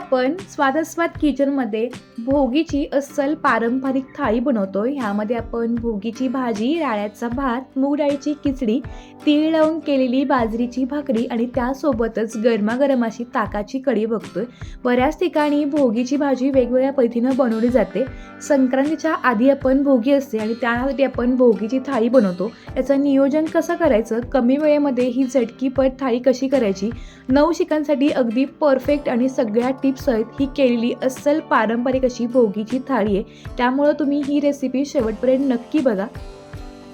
आपण स्वादस्वाद किचनमध्ये भोगीची अस्सल पारंपरिक थाळी बनवतो ह्यामध्ये आपण भोगीची भाजी राळ्याचा भात मूग डाळीची खिचडी तीळ लावून केलेली बाजरीची भाकरी आणि त्यासोबतच गरमागरम अशी ताकाची कढी बघतोय. बऱ्याच ठिकाणी भोगीची भाजी वेगवेगळ्या पद्धतीनं बनवली जाते. संक्रांतीच्या आधी आपण भोगी असते आणि त्यासाठी आपण भोगीची थाळी बनवतो. याचं नियोजन कसं करायचं? कमी वेळेमध्ये ही झटकीपट थाळी कशी करायची? नऊ शिकांसाठी अगदी परफेक्ट आणि सगळ्या टी टिप्ससहित ही केलेली अस्सल पारंपरिक अशी भोगीची थाळी आहे. त्यामुळं तुम्ही ही रेसिपी शेवटपर्यंत नक्की बघा.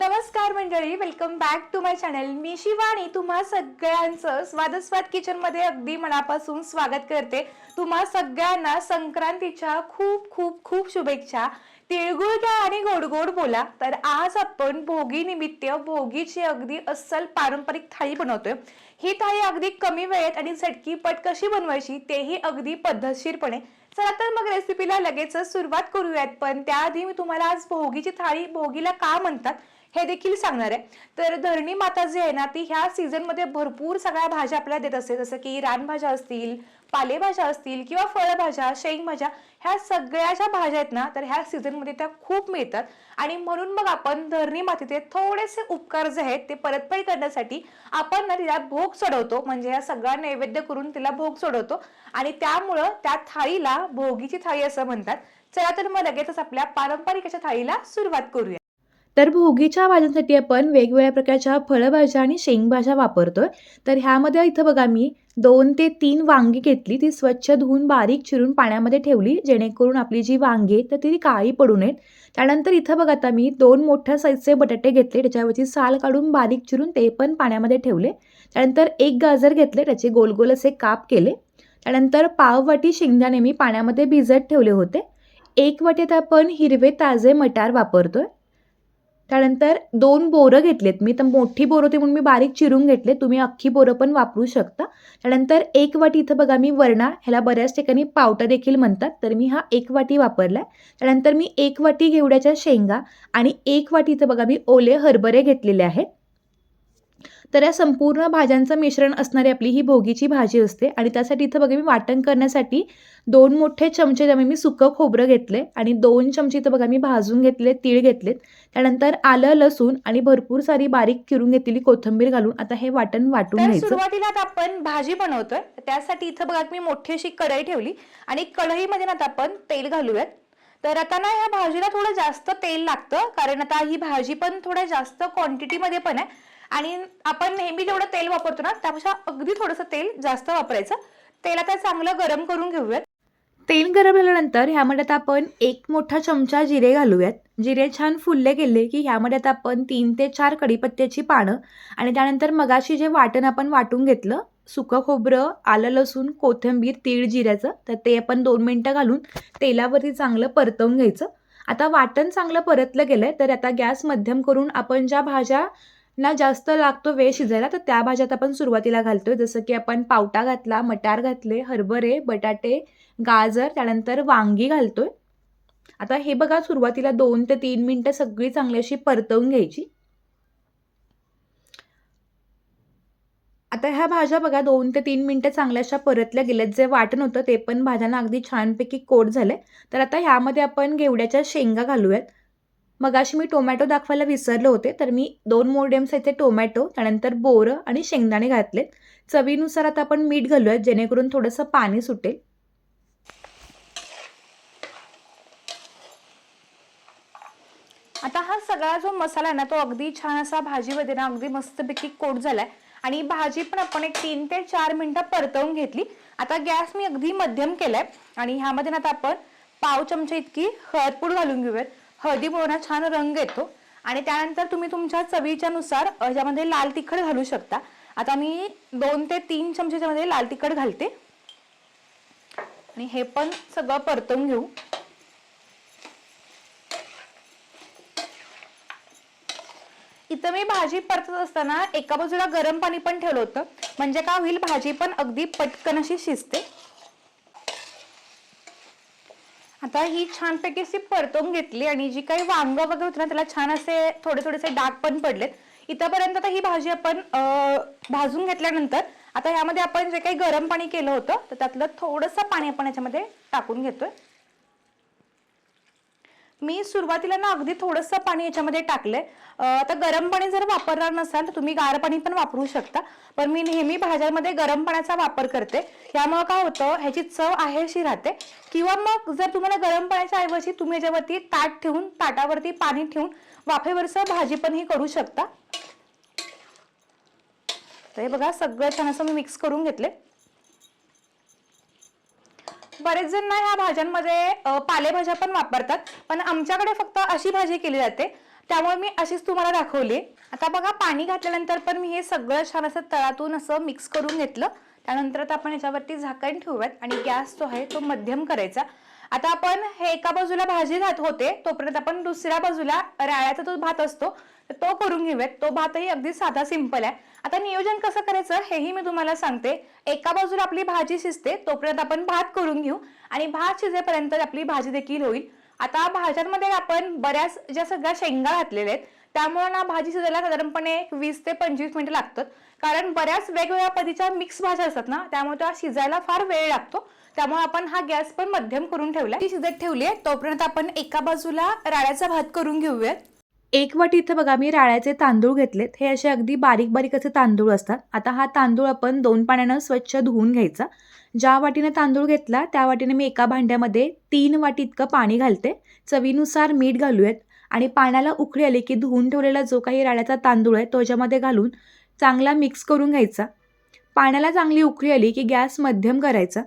नमस्कार मंडळी welcome back to my channel मी शिवानी तुम्हा सगळ्यांचं स्वादस्वाद किचनमध्ये अगदी मनापासून स्वागत करते. तुम्हा सगळ्यांना संक्रांतीच्या खूप खूप खूप शुभेच्छा. तिळगुळ घ्या आणि गोड गोड बोला. तर आज आपण भोगी निमित्त भोगीची अगदी अस्सल पारंपरिक थाळी बनवतोय. ही थाळी अगदी कमी वेळेत आणि झटकीपट कशी बनवायची तेही अगदी पद्धतशीरपणे. चला तर मग रेसिपीला लगेचच सुरुवात करूयात. पण त्याआधी मी तुम्हाला आज भोगीची थाळी भोगीला का म्हणतात हे देखील सांगणार आहे. तर धरणी माता जी आहे ना ती ह्या सीझनमध्ये भरपूर सगळ्या भाज्या आपल्याला देत असते. जसं की रानभाज्या असतील पालेभाज्या असतील किंवा फळभाज्या शेंगभाज्या ह्या सगळ्या ज्या भाज्या आहेत ना तर ह्या सीझनमध्ये त्या खूप मिळतात. आणि म्हणून मग आपण धरणी मातेचे थोडेसे उपकार जे आहेत ते परतफेड करण्यासाठी आपण ना तिला भोग चढवतो म्हणजे ह्या सगळा नैवेद्य करून तिला भोग चढवतो आणि त्यामुळं त्या थाळीला भोगीची थाळी असं म्हणतात. चला तर मग लगेचच आपल्या पारंपरिक अशा थाळीला सुरुवात करूया. तर भोगीच्या भाज्यांसाठी आपण वेगवेगळ्या प्रकारच्या फळभाज्या आणि शेंगभाज्या वापरतोय. तर ह्यामध्ये इथं बघा मी दोन ते तीन वांगी घेतली. ती स्वच्छ धुवून बारीक चिरून पाण्यामध्ये ठेवली. जेणेकरून आपली जी वांगी आहेत तर ती काळी पडू नयेत. त्यानंतर इथं बघा आता मी दोन मोठ्या साईजचे बटाटे घेतले. त्याच्यावरची साल काढून बारीक चिरून ते पण पाण्यामध्ये ठेवले. त्यानंतर एक गाजर घेतले. त्याचे गोल गोल असे काप केले. त्यानंतर पाववाटी शेंगदाणे मी पाण्यामध्ये भिजत ठेवले होते. एक वाटीत आपण हिरवे ताजे मटार वापरतोय. त्यानंतर दोन बोरं घेतलेत मी. तर मोठी बोरं होती म्हणून मी बारीक चिरून घेतले तुम्ही अख्खी बोरं पण वापरू शकता. त्यानंतर एक वाटी इथं बघा मी वरणा ह्याला बऱ्याच ठिकाणी पावटा देखील म्हणतात. तर मी हा एक वाटी वापरला त्यानंतर मी एक वाटी घेवड्याच्या शेंगा आणि एक वाटी इथं बघा मी ओले हरभरे घेतलेले आहेत. तर या संपूर्ण भाज्यांचं मिश्रण असणारी आपली ही भोगीची भाजी असते आणि त्यासाठी इथं बघा मी वाटण करण्यासाठी दोन मोठे चमचे त्यामुळे मी सुकं खोबरं घेतले आणि दोन चमचे इथं बघा मी भाजून घेतले तीळ घेतलेत. त्यानंतर आलं लसूण आणि भरपूर सारी बारीक चिरून घेतलेली कोथिंबीर घालून आता हे वाटण वाटून घ्यायचं. सुरुवातीला आता आपण भाजी बनवतोय. त्यासाठी इथं बघा मी मोठी अशी कढई ठेवली आणि कढईमध्ये ना आता आपण तेल घालूयात. तर आता ना ह्या भाजीला थोडं जास्त तेल लागतं कारण आता ही भाजी पण थोड्या जास्त क्वांटिटीमध्ये पण आहे. आणि आपण नेहमी जेवढं तेल वापरतो ना त्यापेक्षा अगदी थोडंसं तेल जास्त वापरायचं. तेल आता चांगलं गरम करून घेऊयात. तेल गरम झाल्यानंतर ह्यामध्ये आता आपण एक मोठा चमचा जिरे घालूयात. जिरे छान फुलले गेले की ह्यामध्ये आता आपण तीन ते चार कढीपत्त्याची पानं आणि त्यानंतर मगाशी जे वाटण आपण वाटून घेतलं सुकं खोबरं आलं लसूण कोथिंबीर तीळ जिऱ्याचं तर ते आपण दोन मिनटं घालून तेलावरती चांगलं परतवून घ्यायचं. आता वाटण चांगलं परतलं गेलं आहे तर आता गॅस मध्यम करून आपण ज्या भाज्या ना जास्त लागतो वेळ शिजायला तर त्या भाज्यात आपण सुरुवातीला घालतोय. जसं की आपण पावटा घातला मटार घातले हरभरे बटाटे गाजर त्यानंतर वांगी घालतोय. आता हे बघा सुरुवातीला दोन ते तीन मिनटं सगळी चांगली अशी परतवून घ्यायची. आता ह्या भाज्या बघा दोन ते तीन मिनटं चांगल्या अशा परतल्या गेल्यात. जे वाटण होतं ते पण भाज्यांना अगदी छानपैकी कोट झालंय. तर आता ह्यामध्ये आपण घेवड्याच्या शेंगा घालूयात. मगाशी मी टोमॅटो दाखवायला विसरले होते तर मी दोन मोडियम साईजचे टोमॅटो त्यानंतर बोरं आणि शेंगदाणे घातलेत. चवीनुसार आता आपण मीठ घालूयात जेणेकरून थोडंसं पाणी सुटेल. आता हा सगळा जो मसाला आहे ना तो अगदी छान असा भाजीमध्ये ना अगदी मस्तपैकी कोट झालाय. आणि भाजी पण आपण एक तीन ते चार मिनिटं परतवून घेतली. आता गॅस मी अगदी मध्यम केलाय. आणि ह्यामध्ये ना आता आपण पाव चमचे इतकी हळदपूड घालून घेऊयात. हळदीमुळे ना छान रंग येतो. आणि त्यानंतर तुम्ही तुमच्या चवीच्या नुसार ह्याच्यामध्ये लाल तिखट घालू शकता. आता मी दोन ते तीन चमचेच्यामध्ये लाल तिखट घालते. आणि हे पण सगळं परतवून घेऊ. इथं मी भाजी परतत असताना एका बाजूला गरम पाणी पण ठेवलं होतं. म्हणजे काय होईल भाजी पण अगदी पटकन अशी शिजते. आता ही छानपैकी अशी परतून घेतली आणि जी काही वांग वगैरे होती ना त्याला छान असे थोडे थोडेसे डाग पण पडलेत. इथंपर्यंत आता ही भाजी आपण भाजून घेतल्यानंतर आता ह्यामध्ये आपण जे काही गरम पाणी केलं होतं तर त्यातलं थोडंसं पाणी आपण याच्यामध्ये टाकून घेतोय. मी सुरुवातीला ना अगदी थोडंसं पाणी याच्यामध्ये टाकलंय. आता गरम पाणी जर वापरणार नसाल तर तुम्ही गार पाणी पण वापरू शकता. पण मी नेहमी भाज्यांमध्ये गरम पाण्याचा वापर करते. त्यामुळे काय होतं ह्याची चव आहे अशी राहते. किंवा मग जर तुम्हाला गरम पाण्याच्या ऐवजी तुम्ही याच्यावरती ताट ठेवून ताटावरती पाणी ठेवून वाफेवरचं भाजी पण ही करू शकता. तर हे बघा सगळं छान असं मी मिक्स करून घेतले बरेच जण ना ह्या भाज्यांमध्ये पालेभाज्या पण वापरतात पण आमच्याकडे फक्त अशी भाजी केली जाते. त्यामुळे मी अशीच तुम्हाला दाखवली. आता बघा पाणी घातल्यानंतर पण मी हे सगळं छान असं तळातून असं मिक्स करून घेतलं. त्यानंतर आता आपण याच्यावरती झाकण ठेवूयात आणि गॅस जो आहे तो मध्यम करायचा. आता आपण हे एका बाजूला भाजी घात होते तोपर्यंत आपण दुसऱ्या बाजूला राळ्याचा तो भात असतो तो करून घेऊयात. तो भातही अगदी साधा सिंपल आहे. आता नियोजन कसं करायचं हेही मी तुम्हाला सांगते. एका बाजूला आपली भाजी शिजते तोपर्यंत आपण भात करून घेऊ आणि भात शिजेपर्यंत आपली भाजी देखील होईल. आता भाज्यांमध्ये आपण बऱ्याच ज्या सगळ्या शेंगा घातलेल्या आहेत त्यामुळे ना भाजी शिजायला साधारणपणे एक वीस ते पंचवीस मिनिटं लागतात. कारण बऱ्याच वेगवेगळ्या पद्धतीच्या मिक्स भाज्या असतात ना त्यामुळे त्या शिजायला फार वेळ लागतो. त्यामुळे आपण हा गॅस पण मध्यम करून ठेवला ती शिजत ठेवली आहे तोपर्यंत आपण एका बाजूला राळ्याचा भात करून घेऊयात. एक वाटी इथं बघा मी राळ्याचे तांदूळ घेतलेत. हे असे अगदी बारीक बारीक असे तांदूळ असतात. आता हा तांदूळ आपण दोन पाण्यानं स्वच्छ धुवून घ्यायचा. ज्या वाटीनं तांदूळ घेतला त्या वाटीनं मी एका भांड्यामध्ये तीन वाटी इतकं पाणी घालते. चवीनुसार मीठ घालूयात. आणि पाण्याला उकळी आली की धुवून ठेवलेला जो काही राळ्याचा तांदूळ आहे तो ह्याच्यामध्ये घालून चांगला मिक्स करून घ्यायचा. पाण्याला चांगली उकळी आली की गॅस मध्यम करायचा.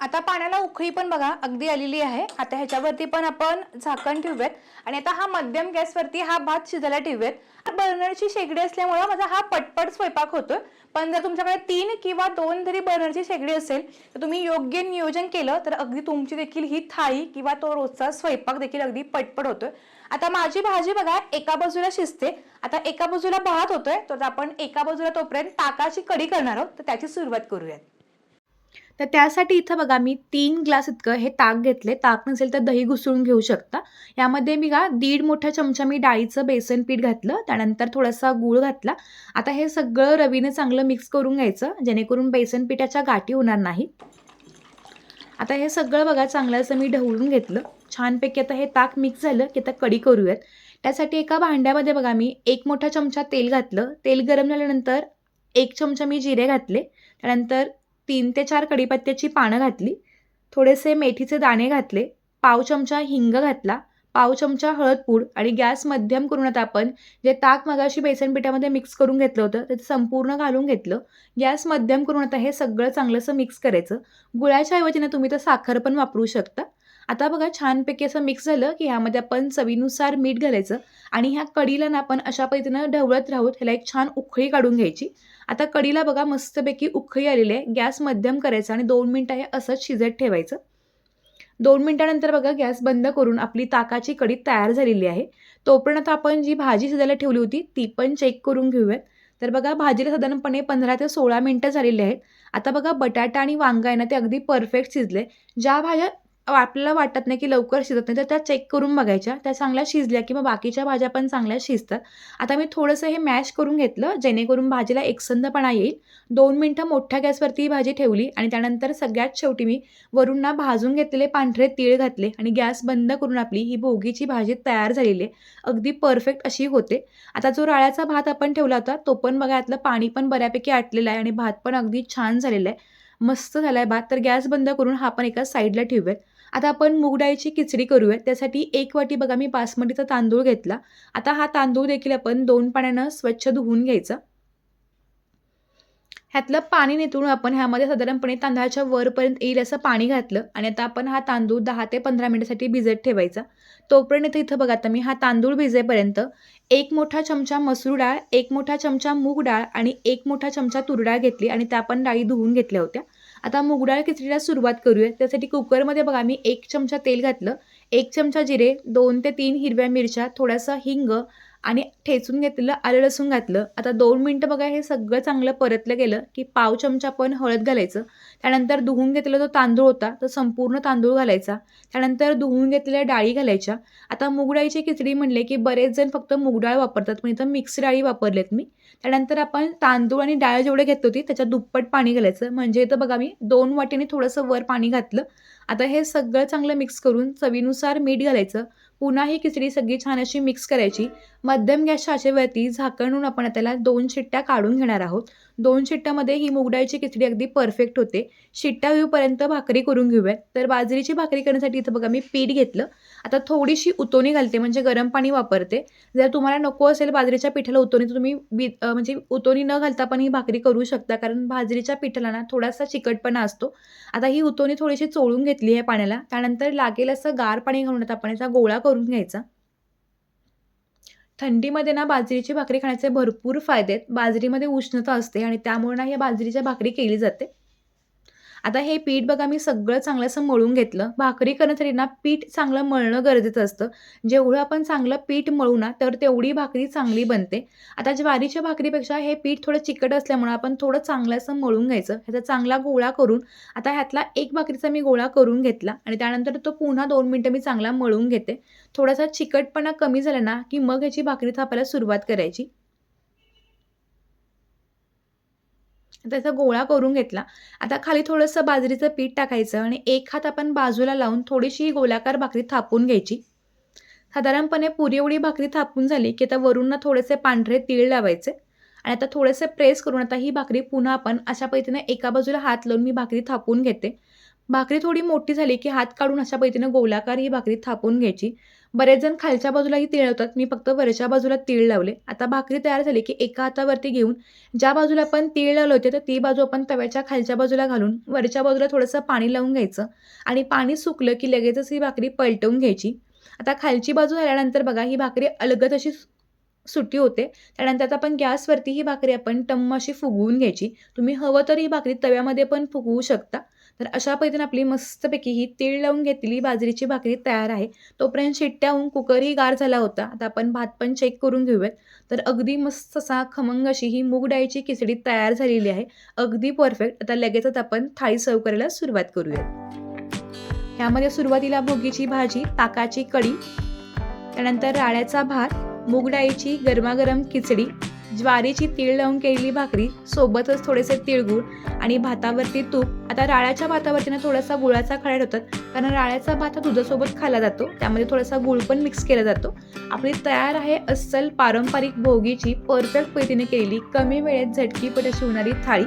आता पाण्याला उखळी पण बघा अगदी आलेली आहे. आता ह्याच्यावरती पण आपण झाकण ठेवूयात. आणि आता हा मध्यम गॅसवरती हा भात शिजायला ठेवूयात. बर्नरची शेगडी असल्यामुळे माझा हा पटपट स्वयंपाक होतोय. पण जर तुमच्याकडे तीन किंवा दोन जरी बर्नरची शेगडी असेल तर तुम्ही योग्य नियोजन केलं तर अगदी तुमची देखील ही थाळी किंवा तो रोजचा स्वयंपाक देखील अगदी पटपट होतोय. आता माझी भाजी बघा एका बाजूला शिजते. आता एका बाजूला भात होतोय तर आपण एका बाजूला तोपर्यंत ताकाची कढी करणार आहोत. तर त्याची सुरुवात करूयात. तर त्यासाठी इथं बघा मी तीन ग्लास इतकं हे ताक घेतले. ताक नसेल तर दही घुसळून घेऊ शकता. यामध्ये मी का दीड मोठा चमचा मी डाळीचं बेसन पीठ घातलं. त्यानंतर थोडासा गूळ घातला. आता हे सगळं रवीनं चांगलं मिक्स करून घ्यायचं. जेणेकरून बेसन पिठाच्या गाठी होणार नाही. आता हे सगळं बघा चांगलं असं मी ढवळून घेतलं. छानपैकी आता हे ताक मिक्स झालं की आता कढी करूयात. त्यासाठी एका भांड्यामध्ये बघा मी एक मोठा चमचा तेल घातलं. तेल गरम झाल्यानंतर एक चमचा मी जिरे घातले. त्यानंतर तीन ते चार कडीपत्त्याची पानं घातली थोडेसे मेथीचे दाणे घातले पाव चमचा हिंग घातला पाव चमचा हळदपूड आणि गॅस मध्यम करून आता आपण जे ताक मगाशी बेसन पिठामध्ये मिक्स करून घेतलं होतं ते संपूर्ण घालून घेतलं. गॅस मध्यम करून आता हे सगळं चांगलंसं मिक्स करायचं. गुळाच्या ऐवजीने तुम्ही तर साखर पण वापरू शकता. आता बघा छानपैकी असं मिक्स झालं की ह्यामध्ये आपण चवीनुसार मीठ घालायचं आणि ह्या कढीला ना आपण अशा पद्धतीनं ढवळत राहूत ह्याला एक छान उखळी काढून घ्यायची. आता कढीला बघा मस्तपैकी उखळी आलेली आहे. गॅस मध्यम करायचा आणि दोन मिनटं हे असंच शिजत ठेवायचं. दोन मिनटानंतर बघा गॅस बंद करून आपली ताकाची कढी तयार झालेली आहे. तोपर्यंत आपण जी भाजी शिजायला ठेवली होती ती पण चेक करून घेऊयात. तर बघा भाजीला साधारणपणे पंधरा ते सोळा मिनटं झालेली आहेत. आता बघा बटाटा आणि वांगा आहे ना ते अगदी परफेक्ट शिजले ज्या भाज्या आपल्याला वाटत नाही की लवकर शिजत नाही. तर त्या चेक करून बघायच्या. त्या चांगल्या शिजल्या किंवा बाकीच्या भाज्या पण चांगल्या शिजतात. आता मी थोडंसं हे मॅश करून घेतलं. जेणेकरून भाजीला एकसंधपणा येईल. दोन मिनटं मोठ्या गॅसवरती ही भाजी ठेवली आणि त्यानंतर सगळ्यात शेवटी मी वरून ना भाजून घेतलेले पांढरे तीळ घातले आणि गॅस बंद करून आपली ही भोगीची भाजी तयार झालेली आहे. अगदी परफेक्ट अशी होते. आता जो राळ्याचा भात आपण ठेवला होता तो पण बघा यातलं पाणी पण बऱ्यापैकी आटलेलं आहे आणि भात पण अगदी छान झालेला आहे. मस्त झाला आहे भात. तर गॅस बंद करून हा पण एका साईडला ठेवूयात. आता आपण मूग डाळीची खिचडी करूयात त्यासाठी एक वाटी बघा मी बासमतीचा तांदूळ घेतला. आता हा तांदूळ देखील आपण दोन पाण्यानं स्वच्छ धुवून घ्यायचा. ह्यातलं पाणी नितळून आपण ह्यामध्ये साधारणपणे तांदळाच्या वरपर्यंत येईल असं पाणी घातलं आणि आता आपण हा तांदूळ दहा ते पंधरा मिनिटासाठी भिजत ठेवायचा. तोपर्यंत इथं बघा आता मी हा तांदूळ भिजेपर्यंत एक मोठा चमचा मसूर डाळ एक मोठा चमचा मूग डाळ आणि एक मोठा चमचा तूर डाळ घेतली आणि त्या पण डाळी धुवून घेतल्या होत्या. आता मूग डाळ खिचडीला सुरुवात करूया त्यासाठी कुकरमध्ये बघा मी एक चमचा तेल घातलं. एक चमचा जिरे दोन ते तीन हिरव्या मिरच्या थोडासा हिंग आणि ठेचून घेतलेलं आलं लसूण घातलं. आता दोन मिनटं बघा हे सगळं चांगलं परतलं गेलं की पाव चमचा पण हळद घालायचं. त्यानंतर धुवून घेतलेला जो तांदूळ होता तो संपूर्ण तांदूळ घालायचा. त्यानंतर धुवून घेतलेल्या डाळी घालायच्या. आता मुगडाळीची खिचडी म्हणले की बरेच जण फक्त मुगडाळ वापरतात पण इथं मिक्स डाळी वापरलेत मी. त्यानंतर आपण तांदूळ आणि डाळ जेवढे घेत होती त्याच्यात दुप्पट पाणी घालायचं. म्हणजे इथं बघा मी दोन वाटीने थोडंसं वर पाणी घातलं. आता हे सगळं चांगलं मिक्स करून चवीनुसार मीठ घालायचं. पुन्हा ही खिचडी सगळी छान अशी मिक्स करायची. मध्यम गॅस छाचेवरती झाकणून आपण त्याला दोन शिट्ट्या काढून घेणार आहोत. दोन शिट्ट्यामध्ये ही मुगडाळीची खिचडी अगदी परफेक्ट होते. शिट्ट्या होईपर्यंत भाकरी करून घेऊयात. तर बाजरीची भाकरी करण्यासाठी इथं बघा मी पीठ घेतलं. आता थोडीशी उतोणी घालते म्हणजे गरम पाणी वापरते. जर तुम्हाला नको असेल बाजरीच्या पिठाला उतोणी तर तुम्ही बी म्हणजे उतोणी न घालता पण ही भाकरी करू शकता. कारण बाजरीच्या पिठाला ना थोडासा चिकटपणा असतो. आता ही उतोणी थोडीशी चोळून घेतली आहे पाण्याला. त्यानंतर लागेल असं गार पाणी घालून आता आपण याचा गोळा करून घ्यायचा. थंडीमध्ये ना बाजरीची भाकरी खाण्याचे भरपूर फायदे आहेत. बाजरीमध्ये उष्णता असते आणि त्यामुळे ना या बाजरीच्या भाकरी केली जाते. आता हे पीठ बघा मी सगळं चांगलं असं मळून घेतलं. भाकरी करण्यासाठी ना पीठ चांगलं मळणं गरजेचं असतं. जेवढं आपण चांगलं पीठ मळू ना तर तेवढी भाकरी चांगली बनते. आता ज्वारीच्या भाकरीपेक्षा हे पीठ थोडं चिकट असल्यामुळे आपण थोडं चांगलं असं मळून घ्यायचं. ह्याचा चांगला गोळा करून आता ह्यातला एक भाकरीचा मी गोळा करून घेतला आणि त्यानंतर तो पुन्हा दोन मिनटं मी चांगला मळून घेते. थोडासा चिकटपणा कमी झाला ना की मग ह्याची भाकरी थापायला सुरुवात करायची. त्याचा गोळा करून घेतला. आता खाली थोडंसं बाजरीचं पीठ टाकायचं आणि एक हात आपण बाजूला लावून थोडीशी ही गोलाकार भाकरी थापून घ्यायची. साधारणपणे पुरी एवढी भाकरी थापून झाली की आता वरून थोडेसे पांढरे तीळ लावायचे आणि आता थोडेसे प्रेस करून आता ही भाकरी पुन्हा आपण अशा पद्धतीने एका बाजूला हात लावून मी भाकरी थापून घेते. भाकरी थोडी मोठी झाली की हात काढून अशा पद्धतीने गोलाकार ही भाकरी थापून घ्यायची. बरेच जण खालच्या बाजूलाही तीळ लावतात. मी फक्त वरच्या बाजूला तीळ लावले. आता भाकरी तयार झाली की एका हातावरती घेऊन ज्या बाजूला आपण तीळ लावले होते तर ती बाजू आपण तव्याच्या खालच्या बाजूला घालून वरच्या बाजूला थोडंसं पाणी लावून घ्यायचं. आणि पाणी सुकलं की लगेचच ही भाकरी पलटवून घ्यायची. आता खालची बाजू झाल्यानंतर बघा ही भाकरी अलगद अशी सुटी होते. त्यानंतर आता आपण गॅसवरती ही भाकरी आपण टम्म अशी फुगवून घ्यायची. तुम्ही हवं तर ही भाकरी तव्यामध्ये पण फुगवू शकता. तर अशा पद्धतीने आपली मस्तपैकी ही तीळ लावून घेतलेली बाजरीची भाकरी तयार आहे. तोपर्यंत शिट्ट्याहून कुकरही गार झाला होता. आता आपण भात पण चेक करून घेऊयात. तर अगदी मस्त असा खमंग अशी ही मूग डाळीची खिचडी तयार झालेली आहे. अगदी परफेक्ट आता लगेचच आपण थाळी सर्व करायला सुरुवात करूयात. ह्यामध्ये सुरुवातीला भोगीची भाजी ताकाची कढी त्यानंतर राळ्याचा भात मूग डाळीची गरमागरम खिचडी ज्वारीची तीळ लावून केलेली भाकरी सोबतच थोडेसे तिळगुळ आणि भातावरती तूप. आता राळ्याच्या भातावरती ना थोडासा गुळाचा खडा होतात कारण राळ्याचा भात हा दुधासोबत खाल्ला जातो त्यामध्ये थोडासा गुळ पण मिक्स केला जातो. आपली तयार आहे अस्सल पारंपरिक भोगीची परफेक्ट पद्धतीने केलेली कमी वेळेत झटकीपट अशी होणारी थाळी.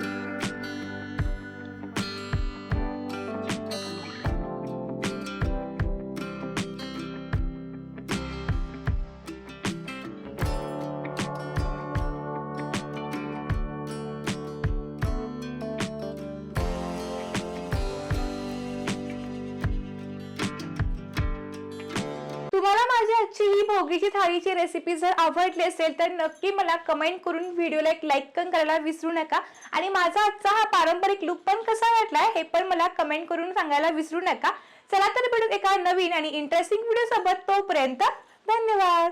आजची थाळीची रेसिपी जर आवडली असेल तर नक्की मला कमेंट करून व्हिडिओला एक लाईक पण करायला विसरू नका. आणि माझा आजचा हा पारंपरिक लुक पण कसा वाटला हे पण मला कमेंट करून सांगायला विसरू नका. चला तर भेटून एका नवीन आणि इंटरेस्टिंग व्हिडिओ सोबत तोपर्यंत धन्यवाद.